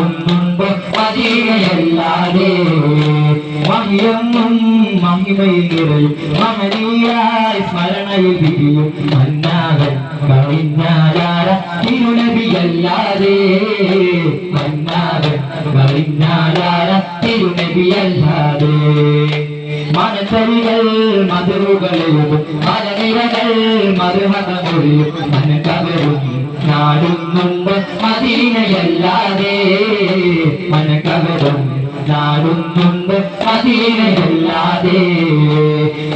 നാടുന്നുണ്ട് മദീനയല്ലാതെ മഹിയൊന്നും മഹിമയിൽ നിറയും. മഹനീയായ സ്മരണയിൽ വിരിയും മന്നാകൻ കഴിഞ്ഞാലാര തിരുനബിയല്ലാതെ. മന്നാകൻ കഴിഞ്ഞാലാര തിരുനബിയല്ലാതെ. മനത്തരികൾ മധുറുകളെയും മലനിരകൾ മധുമതമൊഴിയും നാടുന്നുണ്ട് മദീനയല്ലാതെ. മനകവരം നാടുന്നുണ്ട് മദീനയല്ലാതെ.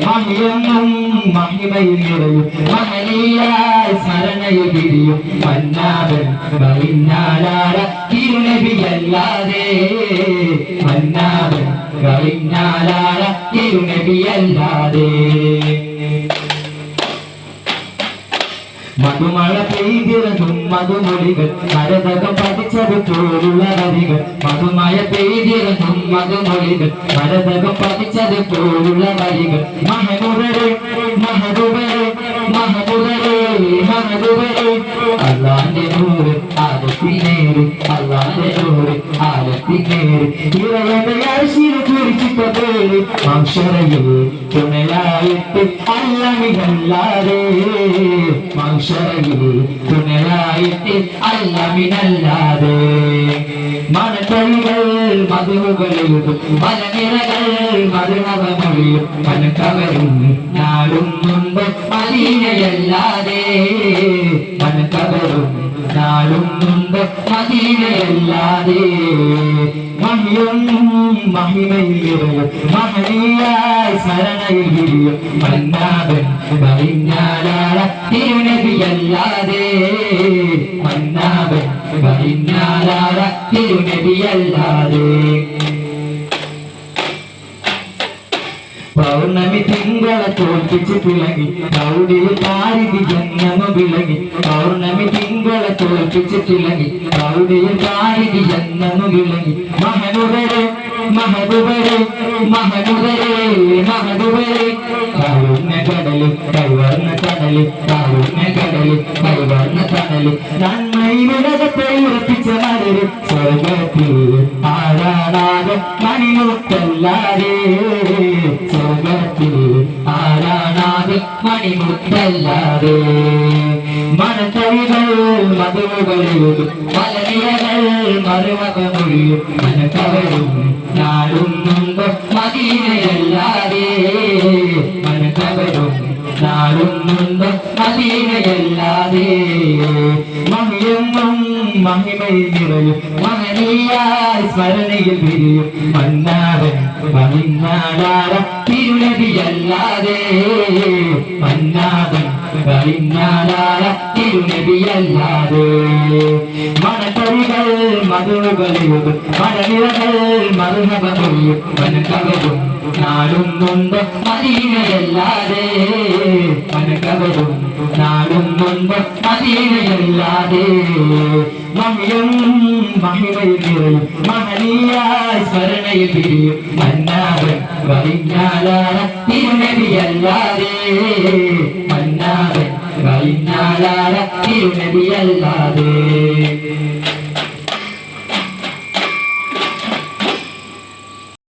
മഹിയൊന്നും മഹിമയിൽ നിറയും. മഹനീയായ സ്മരണയിൽ വിരിയും. മന്നാവൻ കഴിഞ്ഞാലാര തിരുനബിയല്ലാതെ. മന്നാവൻ കഴിഞ്ഞാലാര തിരുനബിയല്ലാതെ. മധുമഴ പെയ്തിറങ്ങും മധുമൊഴികൾ ഭരതകം പതിച്ചത് പോലുള്ള വരികൾ. മധുമഴ പെയ്തിറങ്ങും മധുമൊഴികൾ മരതകം പതിച്ചത് പോലുള്ള വരികൾ. മഹനുവരെ മഹതുവരെ മഹബുവരെ മഹതുവരെ അള്ളാന്റെ നൂറ് ആലത്തിനേര് അള്ളാന്റെ നൂറ് ആലത്തിനേര് ഇവയുടെ കുറിച്ചിട്ട പേര് മംഷറയിൽ തുണയായിട്ട് അല്ലമിനല്ലാതെ അല്ലമിനല്ലാതെ മണത്തഴികൾ മധുകളിലും മലനിരകൾ മധുരമൊഴിയും മനക്കവരും നാടും മുമ്പ് മദീനയല്ലാതെ. മനക്കവരും നാടും മുമ്പ് മദീനയല്ലാതെ. വിറയും മഹനീയായ സ്മരണയിൽ വിരിയും മന്നാവൻ കഴിഞ്ഞാലാള തിരുനബിയല്ലാതെ മന്നാവൻ കഴിഞ്ഞാലാള തിരുനബിയല്ലാതെ. പൗർണമി തിങ്കള തോൽപ്പിച്ച് തിളങ്ങി പൗടിയിൽ പാരിതി ജന്മ വിളങ്ങി. പൗർണമി തിങ്കള തോൽപ്പിച്ച് തിളങ്ങി പൗടിയിൽ പാരിതി ജന്മ വിളങ്ങി. മഹനുവരെ മഹതുവരെ മഹനുവരെ മഹതുവരെ കാരുണ്യ കടല് കൈവർണ്ണ കടല് കാരുണ്യ കടല് കൈവർണ്ണ കടല് നന്മയിലുലകത്തെ ഉറപ്പിച്ച മലര് സ്വർഗത്തിൽ ആരാണാകെ മണിമുത്തല്ലാതെ സ്വർഗത്തിൽ ആരാണാകെ മണിമുത്തല്ലാതെ മനക്കവികൾ മധുകളിലും മലനിരകൾ മറുമകമൊഴിയും മനക്കവരും നാടും മുമ്പ് മദീനയല്ലാതെ മനക്കവരും നാടും മുമ്പ് മദീനയല്ലാതെ മഹിയൊന്നും മഹിമയിൽ നിറയും മഹനീയായ സ്മരണയിൽ വിരിയും മന്നാവൻ മഹിന്നാടാര തിരുനബിയല്ലാതെ മന്നാവൻ തിരുനബിയല്ലാതെ മണത്തരികൾ മധുകളിലും മണനിറകൾ മറുനപമൊഴിയും മനക്കവരും നാടുന്നുണ്ട് മദീനയല്ലാതെ? മനക്കവരും നാടുന്നുണ്ട് മദീനയല്ലാതെ? മമ്മിയും മഹിമയിൽ നിറയും മഹനീയ സ്മരണയിൽ പിരിയും മന്നാവൻ കഴിഞ്ഞാലായ തിരുനബിയല്ലാതെ. മന്നാവൻ കഴിഞ്ഞാലായ തിരുനബിയല്ലാതെ